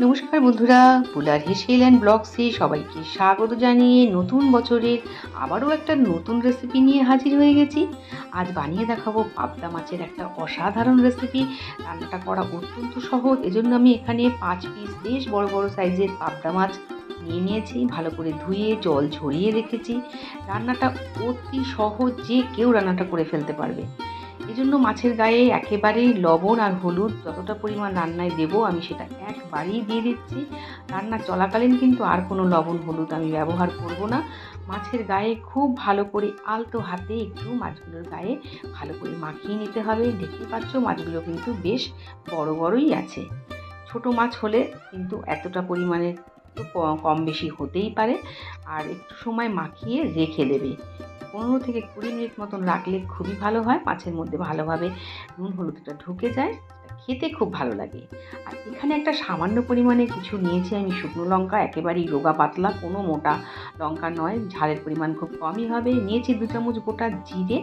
নমস্কার বন্ধুরা, পুলার হেসেল অ্যান্ড ব্লগসে সবাইকে স্বাগত জানিয়ে নতুন বছরের আবারও একটা নতুন রেসিপি নিয়ে হাজির হয়ে গেছি। আজ বানিয়ে দেখাবো পাবদা মাছের একটা অসাধারণ রেসিপি রান্নাটা করা অত্যন্ত সহজ, এজন্য আমি এখানে পাঁচ পিস বেশ বড় বড় সাইজের পাবদা মাছ নিয়ে নিয়েছি, ভালো করে ধুয়ে, জল ঝরিয়ে রেখেছি। রান্নাটা অতি সহজ যে কেউ রান্নাটা করে ফেলতে পারবে। এজন্য মাছের গায়ে একেবারেই লবণ আর হলুদ যতটা পরিমাণ রান্নায় দেবো আমি সেটা একবারেই দিয়ে দিচ্ছি। রান্না চলাকালীন কিন্তু আর কোনো লবণ হলুদ আমি ব্যবহার করব না। মাছের গায়ে খুব ভালো করে আলতো হাতে একটু মাছগুলোর গায়ে ভালো করে মাখিয়ে নিতে হবে। দেখতে পাচ্ছ মাছগুলো কিন্তু বেশ বড় বড়ই আছে। ছোট মাছ হলে কিন্তু এতটা পরিমাণে একটু কম বেশি হতেই পারে। আর একটু সময় মাখিয়ে রেখে দেবে। পনেরো থেকে কুড়ি মিনিট মতন রাখলে খুবই ভালো হয়। মাছের মধ্যে ভালোভাবে নুন হলুদটা ঢুকে যায় খেতে খুব ভালো লাগে। আর এখানে একটা সামান্য পরিমাণে কিছু নিয়েছি আমি শুকনো লঙ্কা, একেবারেই রোগা পাতলা, কোনো মোটা লঙ্কা নয়। ঝালের পরিমাণ খুব কমই হবে। নিয়েছি দু চামচ গোটা জিরে,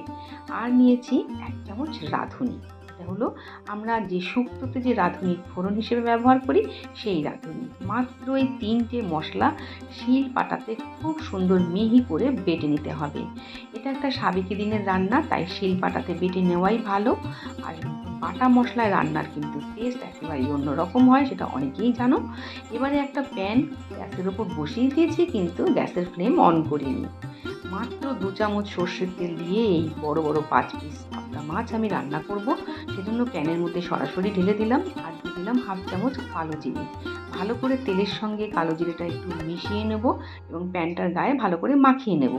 আর নিয়েছি এক চামচ রাঁধুনি। এটা হলো আমরা যে শুক্তোতে যে রাঁধুনি ফোড়ন হিসেবে ব্যবহার করি, সেই রাঁধুনি। মাত্র এই তিনটে মশলা শিল পাটাতে খুব সুন্দর মিহি করে বেটে নিতে হবে। এটা একটা সাবেকি দিনের রান্না, তাই শিল পাটাতে বেটে নেওয়াই ভালো। আর বাটা মশলায় রান্নার কিন্তু টেস্ট একেবারেই অন্যরকম হয়, সেটা অনেকেই জানো। এবারে একটা প্যান গ্যাসের ওপর বসিয়ে দিয়েছি, কিন্তু গ্যাসের ফ্লেম অন করিনি। মাত্র দু চামচ সর্ষের তেল দিয়ে এই বড় বড় পাঁচ পিস পাবদা মাছ আমি রান্না করব। সেজন্য প্যানের মধ্যে সরাসরি ঢেলে দিলাম আর দিয়ে দিলাম হাফ চামচ কালো জিরে। ভালো করে তেলের সঙ্গে কালো জিরেটা একটু মিশিয়ে নেব এবং প্যানটার গায়ে ভালো করে মাখিয়ে নেব।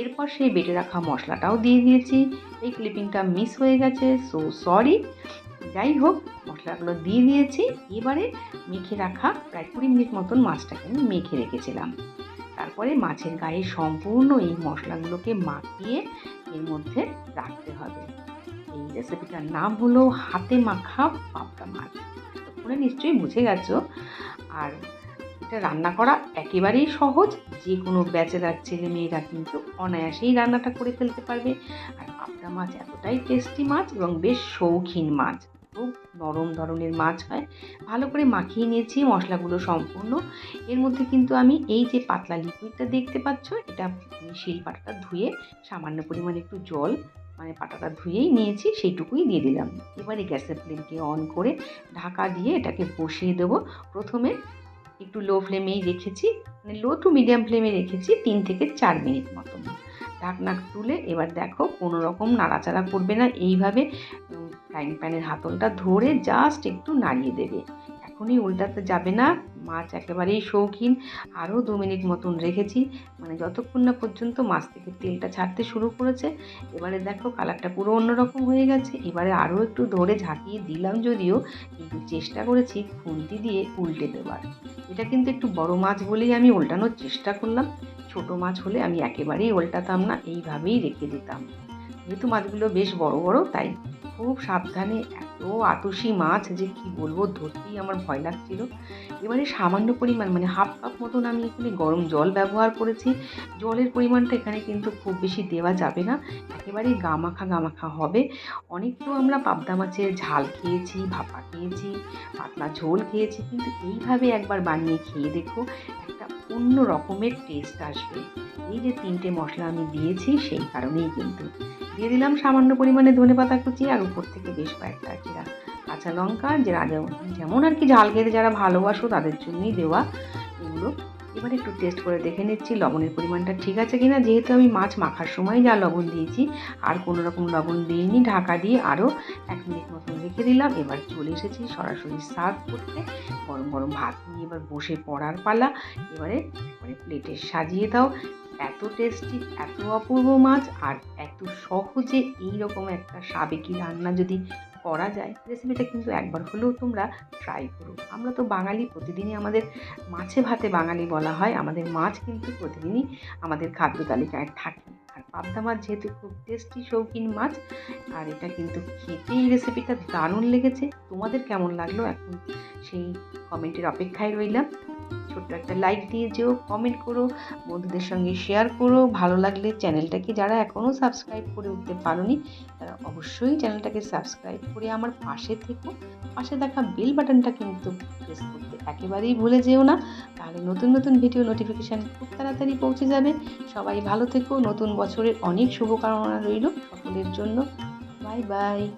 এরপর সেই বেটে রাখা মশলাটাও দিয়ে দিয়েছি। এই ক্লিপিংটা মিস হয়ে গেছে সো সরি যাই হোক, মশলাগুলো দিয়ে দিয়েছি। এবারে মেখে রাখা প্রায় কুড়ি মিনিট মতন মাছটাকে আমি মেখে রেখেছিলাম। তারপরে মাছের গায়ে সম্পূর্ণ এই মশলাগুলোকে মাখিয়ে এর মধ্যে রাখতে হবে। এই রেসিপিটার নাম হলো হাতে মাখা পাবদা মাছ। তোমরা নিশ্চয়ই বুঝে গেছো। আর এটা রান্না করা একেবারেই সহজ। যে কোনো ব্যাচেলার ছেলে মেয়েরা কিন্তু অনায়াসেই রান্নাটা করে ফেলতে পারবে। আর পাবদা মাছ এতটাই টেস্টি মাছ এবং বেশ শৌখিন মাছ। খুব নরম ধরনের মাছ হয়। ভালো করে মাখিয়ে নিয়েছি, মশলাগুলো সম্পূর্ণ। এর মধ্যে কিন্তু আমি এই যে পাতলা লিকুইডটা দেখতে পাচ্ছ, এটা শিল পাটাটা ধুয়ে সামান্য পরিমাণে একটু জল মানে পাটাটা ধুয়েই নিয়েছি, সেইটুকুই দিয়ে দিলাম। এবারে গ্যাসের ফ্লেমকে অন করে ঢাকা দিয়ে এটাকে বসিয়ে দেবো। প্রথমে একটু লো ফ্লেমেই রেখেছি মানে লো টু মিডিয়াম ফ্লেমে রেখেছি তিন থেকে চার মিনিট মতন। ঢাকনা তুলে এবার দেখো কোনো রকম নাড়াচাড়া করবে না। এইভাবে ফ্রাইং প্যানের হাতলটা ধরে জাস্ট একটু নাড়িয়ে দেবে। এখনই উল্টাতে যাবে না, মাছ একেবারেই শৌখিন। আরও দু মিনিট মতন রেখেছি মানে যতক্ষণ না পর্যন্ত মাছ থেকে তেলটা ছাড়তে শুরু করেছে। এবারে দেখো কালারটা পুরো অন্যরকম হয়ে গেছে। এবারে আরও একটু ধরে ঝাঁকিয়ে দিলাম যদিও, কিন্তু চেষ্টা করেছি খুন্তি দিয়ে উল্টে দেওয়ার এটা কিন্তু একটু বড় মাছ বলেই আমি উল্টানোর চেষ্টা করলাম। ছোট মাছ হলে আমি একেবারেই উল্টাতাম না, এইভাবেই রেখে দিতাম। যেহেতু মাছগুলো বেশ বড় বড়, তাই খুব সাবধানে এত আতসি মাছ যে কি বলব, ধরতেই আমার ভয় লাগছিল। এবারে সামান্য পরিমাণ মানে হাফ কাপ মতন আমি এখানে গরম জল ব্যবহার করেছি। জলের পরিমাণটা এখানে কিন্তু খুব বেশি দেওয়া যাবে না, একেবারেই গামাখা গামাখা হবে। অনেক তো আমরা পাবদা মাছের ঝাল খেয়েছি, ভাপা খেয়েছি, পাতলা ঝোল খেয়েছি, কিন্তু এইভাবে একবার বানিয়ে খেয়ে দেখো, একটা অন্য রকমের টেস্ট আসবে। এই যে তিনটে মশলা আমি দিয়েছি, সেই কারণেই কিন্তু। দিয়ে দিলাম সামান্য পরিমাণে ধনে পাতা কুচি আর উপর থেকে বেশ কয়েকটা আর কি রা- কাঁচা লঙ্কা যারা যেমন আর কি ঝাল খেতে যারা ভালোবাসো তাদের জন্যই দেওয়া। এগুলো এবার একটু টেস্ট করে দেখে নিচ্ছি, লবণের পরিমাণটা ঠিক আছে কিনা? যেহেতু আমি মাছ মাখার সময় যা লবণ দিয়েছি, আর কোনো রকম লবণ দিইনি, ঢাকা দিয়ে আরও এক মিনিট মতন রেখে দিলাম। এবার চলে এসেছি সরাসরি সার্ভ করতে। গরম গরম ভাত নিয়ে এবার বসে পড়ার পালা। এবারে এবারে প্লেটে সাজিয়ে দাও। এত টেস্টি এত অপূর্ব মাছ আর এত সহজে এই রকম একটা সাবেকি রান্না যদি করা যায় রেসিপিটা কিন্তু একবার হলেও তোমরা ট্রাই করো। আমরা তো বাঙালি, প্রতিদিনই আমাদের মাছে ভাতে বাঙালি বলা হয়, আমাদের মাছ কিন্তু প্রতিদিনই আমাদের খাদ্য তালিকায় থাকে। আর পাবদা মাছ যেহেতু খুব টেস্টি শৌখিন মাছ, আর এটা কিন্তু খেতে এই রেসিপিটা দারুণ লেগেছে। তোমাদের কেমন লাগল? এখন সেই কমেন্টের অপেক্ষায় রইলাম। ছোট্ট একটা লাইক দিয়ে যেও কমেন্ট করো, বন্ধুদের সঙ্গে শেয়ার করো। ভালো লাগলে চ্যানেলটাকে যারা এখনও সাবস্ক্রাইব করে উঠতে পারোনি, তারা অবশ্যই চ্যানেলটাকে সাবস্ক্রাইব করে আমার পাশে থেকো। পাশে দেখা বেল বাটনটা কিন্তু প্রেস করতে একেবারেই ভুলে যেও না। তাহলে নতুন নতুন ভিডিও নোটিফিকেশান খুব তাড়াতাড়ি পৌঁছে যাবে। সবাই ভালো থেকো, নতুন বছরের অনেক শুভকামনা রইল সকলের জন্য। Bye bye